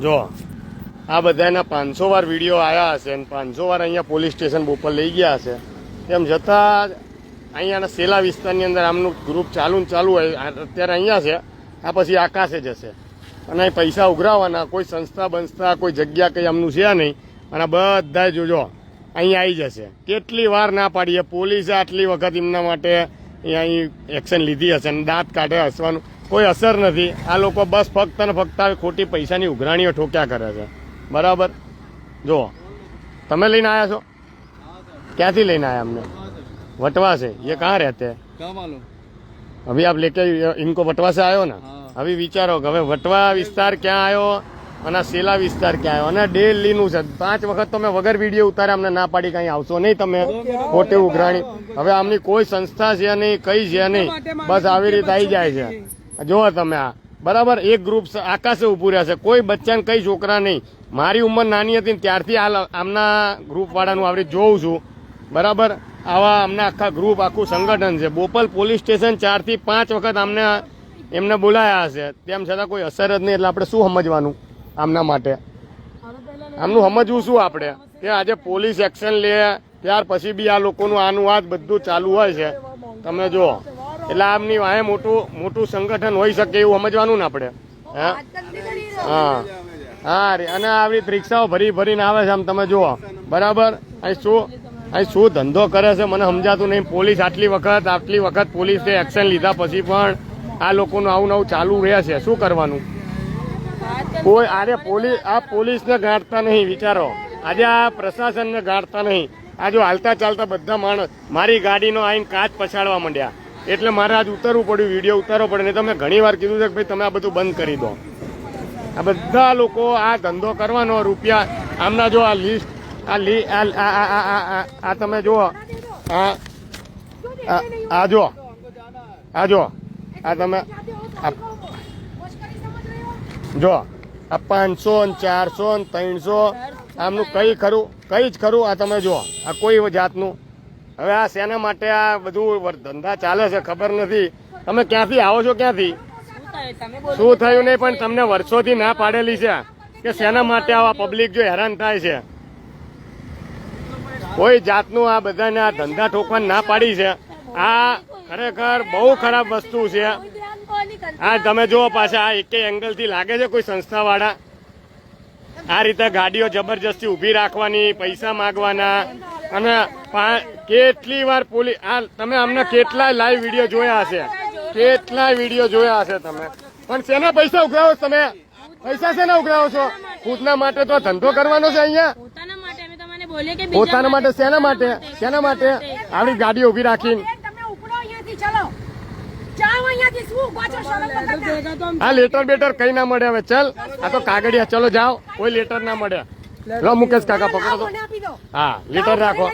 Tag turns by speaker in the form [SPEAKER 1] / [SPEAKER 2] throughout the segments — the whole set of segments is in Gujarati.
[SPEAKER 1] જો, આ બધાના પાંચસો વાર વીડિયો આવ્યા હશે અને પાંચસો વાર અહીંયા પોલીસ સ્ટેશન ઉપર લઈ ગયા હશે. તેમ છતાં અહીંયાના સેલા વિસ્તારની અંદર આમનું ગ્રુપ ચાલુ ને ચાલુ હોય અત્યારે અહીંયા છે, આ પછી આકાશે જશે. અને અહીં પૈસા ઉઘરાવવાના કોઈ સંસ્થા બંસ્થા, કોઈ જગ્યા કંઈ આમનું છે નહીં. અને બધા જોજો અહીંયા આવી જશે. કેટલી વાર ના પાડીએ, પોલીસે આટલી વખત એમના માટે અહીં એક્શન લીધી હશે અને દાંત કાઢે હસવાનું. કોઈ અસર નથી. આ લોકો બસ ફક્ત ને ફક્ત ખોટી પૈસાની ઉઘરાણીઓ ઠોક્યા કરે છે. બરાબર? જુઓ. તમે લઈને આવ્યા છો? ક્યાંથી લઈને આવ્યા અમને? વટવા છે.
[SPEAKER 2] એ કાં
[SPEAKER 1] રહેતે? અભી આપ લેકે ઇનકો વટવા સે આવ્યો
[SPEAKER 2] ને?
[SPEAKER 1] હવે વિચારો કે હવે વટવા વિસ્તાર ક્યાં આવ્યો અને સેલા વિસ્તાર ક્યાં આવ્યો અને ડેલીનું છે. પાંચ વખત તમે વગર વીડિયો ઉતારે અમને ના પાડી કાંઈ આવશો નહીં તમે. ખોટી ઉઘરાણી. હવે આમની કોઈ સંસ્થા છે નહીં કઈ છે નહીં. બસ આવી રીતે આવી જાય છે. જુઓ તમે આ. બરાબર? એક ગ્રુપ આકાશે ઉભું છે. કોઈ બચ્ચાને કઈ છોકરા નહીં. મારી ઉંમર નાની હતી ત્યારથી આ આમના ગ્રુપ વાળાનું આવી જોઉં છું. બરાબર? આવા અમને આખા ગ્રુપ આખું સંગઠન છે. બોપલ પોલીસ સ્ટેશન ચારથી પાંચ વખત અમને એમને બોલાયા હશે. તેમ છતાં કોઈ અસર જ નહીં. એટલે આપણે શું સમજવાનું આમના માટે? આમનું સમજવું શું આપણે? કે આજે પોલીસ એક્શન લે, ત્યાર પછી બી આ લોકોનું આનું આ બધું ચાલુ હોય છે. તમે જુઓ. એટલે આમની વાહે મોટું મોટું સંગઠન હોઈ શકે એવું સમજવાનું ને આપણે. હા? હા. રે. અને આવી રિક્ષાઓ ભરી ભરીને આવે છે આમ તમે જુઓ. બરાબર? અહીં શું અહીં શું ધંધો કરે છે મને સમજાતું નહીં. પોલીસ આટલી વખત આટલી વખત પોલીસે એક્શન લીધા પછી પણ આ લોકોનું આવું નવું ચાલુ રહે છે. શું કરવાનું? કોઈ આરે પોલીસ આ પોલીસને ગાંઠતા નહીં, વિચારો. આજે આ પ્રશાસનને ગાંઠતા નહીં. આ જો હાલતા ચાલતા બધા માણસ, મારી ગાડીનો આવીને કાચ પછાડવા માંડ્યા. એટલે મારે આજ ઉતારવું પડ્યું, વીડિયો ઉતારવો પડે ને તમે ઘણી વાર કીધું છે કે ભાઈ તમે આ બધું બંધ કરી દો. આ બધા લોકો આ ધંધો કરવાનો રૂપિયા, આમના જો આ લિસ્ટ આ લી, આ આ તમે જુઓ, આ, આ- જો આ જો આ તમે જો આ પાંચસો ને ચારસો ને ત્રણસો, આમનું કઈ ખરું, કઈ જ ખરું, આ તમે જુઓ, આ કોઈ જાતનું હવે આ શેના માટે આ બધું ધંધા ચાલે છે ખબર નથી. તમે ક્યાંથી આવો છો ક્યાંથી? શું થયું નહીં પણ તમને વર્ષોથી ના પાડેલી છે કે શેના માટે આવા પબ્લિક જો હેરાન થાય છે? કોઈ જાતનું આ બધાને આ ધંધા ઠોકવાની ના પાડી છે. આ ખરેખર બહુ ખરાબ વસ્તુ છે. આ તમે જુઓ પાછા, આ એક એંગલથી લાગે છે કોઈ સંસ્થા વાળા આ રીતે ગાડીઓ જબરજસ્તી ઊભી રાખવાની પૈસા માગવાના. અને કેટલી વાર પોલીસ આ તમે અમને કેટલાય લાઈવ વીડિયો જોયા હશે. કેટલાય વીડિયો જોયા હશે તમે. પણ શેના પૈસા ઉઘરાવો તમે? પૈસા શેના ઉઘરાવો છો? ખુદના માટે તો ધંધો કરવાનો છે અહીંયા.
[SPEAKER 3] પોતાના માટે
[SPEAKER 1] શેના માટે? શેના માટે. આવી ગાડીઓ ઊભી રાખીને
[SPEAKER 4] તમે ઉપડો અહીંયાથી ચલો
[SPEAKER 1] આ લેટર બેટર કઈ ના મળે હવે? ચલ આ તો કાગળિયા. ચલો જાઓ. કોઈ લેટર ના મળે. લો મુકેશ કાકા પકડો તો. હા લેટર રાખો.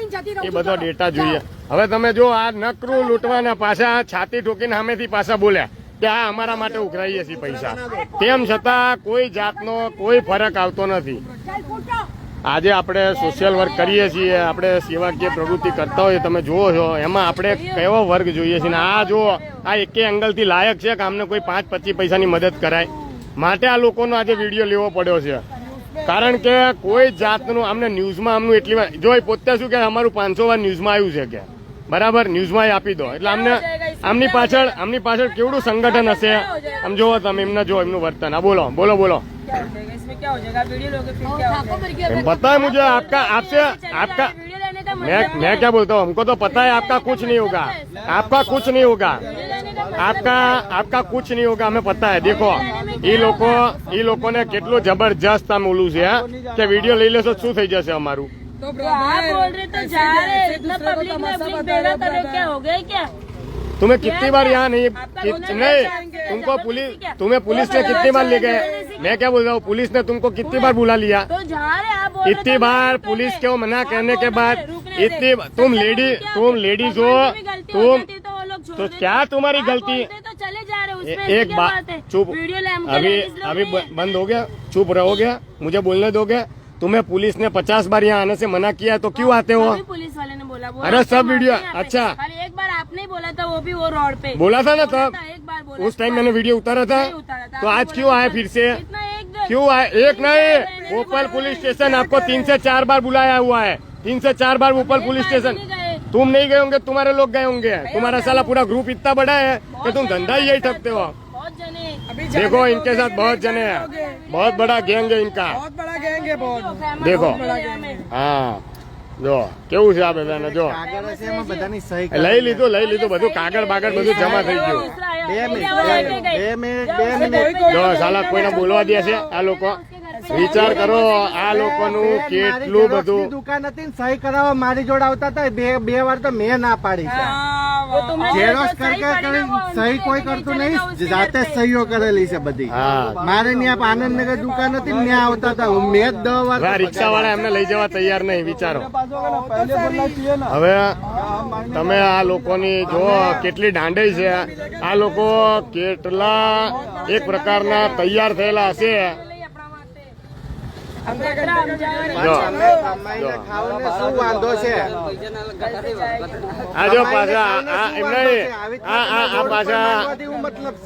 [SPEAKER 1] એ બધો ડેટા જોઈએ. હવે તમે જો આ નકરું લૂંટવાના પાછા છાતી ઠોકીને સામેથી પાછા બોલ્યા કે આ અમારા માટે ઉઘરાઈએ છીએ પૈસા. તેમ છતાં કોઈ જાતનો કોઈ ફરક આવતો નથી. આજે આપણે સોશિયલ વર્ક કરીએ છીએ, આપણે સેવાકીય પ્રવૃત્તિ કરતા હોઈએ, તમે જુઓ છો, એમાં આપણે કેવો વર્ગ જોઈએ છીએ. આ જુઓ, આ એકે એંગલથી લાયક છે કે અમને કોઈ પાંચ પચીસ પૈસાની મદદ કરાય. માટે આ લોકોનો આજે વીડિયો લેવો પડ્યો છે. કારણ કે કોઈ જાતનું અમને ન્યૂઝમાં આમનું એટલી વાર જો પોતે શું કે અમારું પાંચસો વાર ન્યૂઝમાં આવ્યું છે કે. બરાબર, ન્યૂઝમાં આપી દો. એટલે અમને આમની પાછળ આમની પાછળ કેવડું સંગઠન હશે? આમ જુઓ તમે, એમને જો એમનું વર્તન. હા, બોલો બોલો બોલો.
[SPEAKER 3] क्या हो जाएगा इसमें क्या हो जाएगा वीडियो लोगे फिर क्या हो जाएगा
[SPEAKER 1] पता है मुझे आपका आपसे आपका
[SPEAKER 3] वीडियो लेने का
[SPEAKER 1] मैं
[SPEAKER 3] मतलब
[SPEAKER 1] मैं क्या बोलता हूँ हमको तो पता है आपका कुछ नहीं होगा आपका कुछ नहीं होगा
[SPEAKER 3] वीडियो लेने का मतलब
[SPEAKER 1] आपका आपका कुछ नहीं होगा हमें पता है देखो એ લોકો એ લોકોને કેટલું જબરજસ્ત આમ ઓલું છે હા, કે વિડીયો લઈ લેશો તો શું થઈ જશે અમારું
[SPEAKER 3] तो आप बोल रहे तो जा रहे हैं। इतना पब्लिक में पब्लिक भेड़ा करे क्या हो गए क्या
[SPEAKER 1] तुम्हें कितनी बार यहाँ नहीं
[SPEAKER 3] आपका
[SPEAKER 1] कि-
[SPEAKER 3] रोना
[SPEAKER 1] नहीं
[SPEAKER 3] चाहेंगे,
[SPEAKER 1] तुमको
[SPEAKER 3] जबरदस्ती
[SPEAKER 1] पुलिस
[SPEAKER 3] क्या?
[SPEAKER 1] तुम्हें पुलिस ने
[SPEAKER 3] वो
[SPEAKER 1] कितनी बार ले
[SPEAKER 3] चाहेंगे,
[SPEAKER 1] गए
[SPEAKER 3] जबरदस्ती
[SPEAKER 1] मैं क्या बोल रहा हूँ? पुलिस ने तुमको कितनी बार बुला लिया? इतनी बार पुलिस को मना करने के बाद? इतनी तुम लेडी तुम लेडीज़ हो तुम
[SPEAKER 3] तो,
[SPEAKER 1] तो क्या तुम्हारी गलती? एक बात चुप। अभी अभी बंद हो गया चुप रहोगे? मुझे बोलने दोगे? तुम्हें पुलिस ने पचास बार यहाँ आने से मना किया है तो क्यों आते हो?
[SPEAKER 3] पुलिस वाले ने बोला, बोला
[SPEAKER 1] अरे सब वीडियो अच्छा।
[SPEAKER 3] एक बार आपने बोला था वो भी वो रोड पे।
[SPEAKER 1] बोला था ना तब? उस टाइम मैंने वीडियो उतारा था। तो
[SPEAKER 3] आपने
[SPEAKER 1] आज
[SPEAKER 3] बोला
[SPEAKER 1] क्यों आए
[SPEAKER 3] था।
[SPEAKER 1] फिर से
[SPEAKER 3] इतना एक
[SPEAKER 1] क्यों आए एक नहीं भोपाल पुलिस स्टेशन आपको तीन से चार बार बुलाया हुआ है तीन से चार बार भोपाल पुलिस स्टेशन तुम नहीं गए होंगे तुम्हारे लोग गए होंगे तुम्हारा साला पूरा ग्रुप इतना बड़ा है कि तुम धंधा ही यही ठगते हो
[SPEAKER 3] बहुत जने
[SPEAKER 4] अभी
[SPEAKER 1] देखो इनके साथ बहुत जने हैं बहुत बड़ा गैंग है इनका
[SPEAKER 4] बहुत बड़ा गैंग है बहुत
[SPEAKER 1] देखो હા જો કેવું છે આ બધાને જો?
[SPEAKER 2] કાગળ હશે એમાં બધાની સહી
[SPEAKER 1] લઈ લીધું લઈ લીધું બધું કાગળ બાગળ બધું જમા થઈ ગયું.
[SPEAKER 2] બે મિનિટ બે મિનિટ બે મિનિટ.
[SPEAKER 1] જો સાલા કોઈને બોલવા દે છે આ લોકો. વિચાર કરો આ લોકોનું કેટલું બધું
[SPEAKER 2] દુકાન હતી ને સહી કરાવવા મારી જોડે આવતા હતા બે બે વાર તો મેં ના પાડી ઝેરોક્ષ કરકે કરી સહી કોઈ કરતું નહીં જાતે જ સહીઓ કરેલી છે બધી.
[SPEAKER 1] હા.
[SPEAKER 2] મારે ત્યાં આનંદનગર દુકાન હતી ત્યાં આવતા હતા. હું મેં જ દસ વાર
[SPEAKER 1] આ રિક્ષા વાળા એમને લઈ જવા તૈયાર નહીં વિચારો. હવે તમે આ લોકોની જો કેટલી દાંડી છે. આ લોકો કેટલા એક પ્રકારના તૈયાર થયેલા હશે.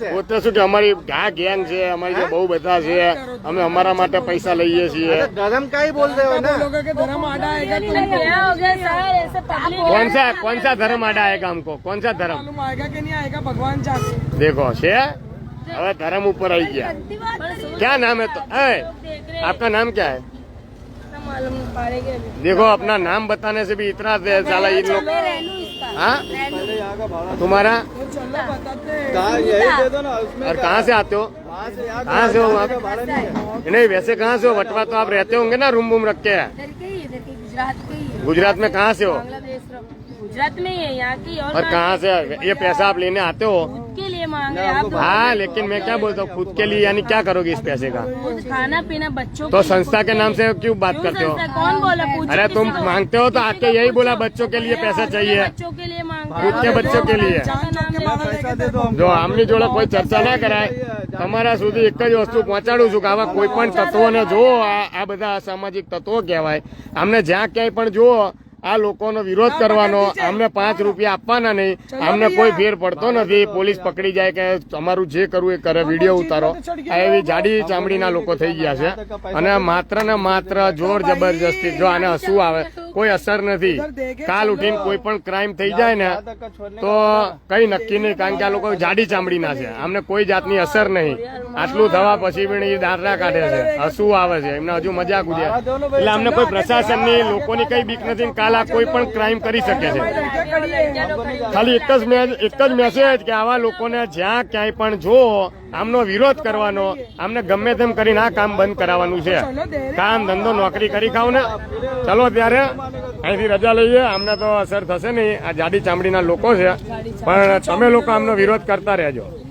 [SPEAKER 1] પોતે શું કે અમારી આ ગેંગ છે અમારી જે બહુ બધા છે અમે અમારા માટે પૈસા લઈએ છીએ
[SPEAKER 2] अरे धर्म का ही बोल रहे हो ना
[SPEAKER 4] लोगों के धर्म आड़ा आएगा तो
[SPEAKER 3] क्या हो गया सर ऐसे पब्लिक
[SPEAKER 1] कौन सा कौन सा धर्म आड़ा आएगा हमको कौन सा धर्म
[SPEAKER 4] मालूम आएगा कि नहीं आएगा भगवान जाने
[SPEAKER 1] देखो છે હવે धर्म ऊपर आई गया। क्या नाम है तो? ए, आपका नाम क्या है?
[SPEAKER 3] मालूम पड़ेगा अभी।
[SPEAKER 1] देखो अपना नाम बताने से भी इतना साला इन लोग हाँ? तुम्हारा? और कहाँ से आते हो? कहाँ से हो आप नहीं वैसे कहाँ से हो? वटवा तो आप रहते होंगे ना रूम वूम रख के।
[SPEAKER 3] इधर के ही इधर के गुजरात के ही। है
[SPEAKER 1] गुजरात में कहाँ से हो?
[SPEAKER 3] गुजरात में ही है यहाँ की और
[SPEAKER 1] और कहाँ से? ये पैसा आप लेने आते हो?
[SPEAKER 3] खुद के लिए मांग रहे हैं आप
[SPEAKER 1] हाँ लेकिन मैं क्या बोलता हूँ खुद के लिए यानी क्या करोगे इस पैसे का
[SPEAKER 3] खुद खाना पीना बच्चों
[SPEAKER 1] तो
[SPEAKER 3] के
[SPEAKER 1] संस्था के नाम से क्यों बात
[SPEAKER 3] क्यों
[SPEAKER 1] करते हो
[SPEAKER 3] संस्था? कौन बोला पूछो
[SPEAKER 1] अरे
[SPEAKER 3] किसी
[SPEAKER 1] तुम
[SPEAKER 3] को।
[SPEAKER 1] मांगते हो तो आके यही बोला बच्चों के लिए पैसा
[SPEAKER 3] अपने
[SPEAKER 1] चाहिए
[SPEAKER 3] बच्चों के लिए मांगते
[SPEAKER 1] खुद के बच्चों के लिए જો આમની જોડે કોઈ ચર્ચા ના કરાય તમારા સુધી એક જ વસ્તુ પહોંચાડું છું કે આવા કોઈ પણ તત્વોને જુઓ આ આ બધા અસામાજિક તત્વો કહેવાય આમને જ્યાં ક્યાંય પણ જુઓ આ લોકોનો વિરોધ કરવાનો આમને પાંચ રૂપિયા આપવાના નહીં. આમને કોઈ ફેર પડતો નથી. પોલીસ પકડી જાય કે તમારું જે કરવું એ કરે વીડિયો ઉતારો. આ એવી જાડી ચામડીના લોકો થઈ ગયા છે. અને માત્ર ને માત્ર જોર જબરજસ્તી જો આને હસવું આવે કોઈ અસર નથી. કાલ ઉઠીને કોઈ પણ ક્રાઇમ થઈ જાય ને તો કઈ નક્કી નહીં કારણ કે આ લોકો જાડી ચામડી ના છે. આમને કોઈ જાતની અસર નહીં. આટલું થવા પછી પણ એ દાંતરા કાઢે છે. હસવું આવે છે. એમને હજુ મજાક ઉડ્યા એટલે અમને કોઈ પ્રશાસનની લોકોની કઈ બીક નથી કાલ આ કોઈ પણ ક્રાઇમ કરી શકે છે. ખાલી એક જ એક જ મેસેજ કે આવા લોકોને જ્યાં ક્યાંય પણ જો આમનો વિરોધ કરવાનો, આમને ગમે તેમ કરીને આ કામ બંધ કરાવવાનું છે. કામ, ધંધો, નોકરી કરી ખાવ ને. ચલો ત્યારે અહીંથી રજા લઈએ. અમને તો અસર થશે નહીં. આ જાડી ચામડીના લોકો છે. પણ તમે લોકો આમનો વિરોધ કરતા રહેજો.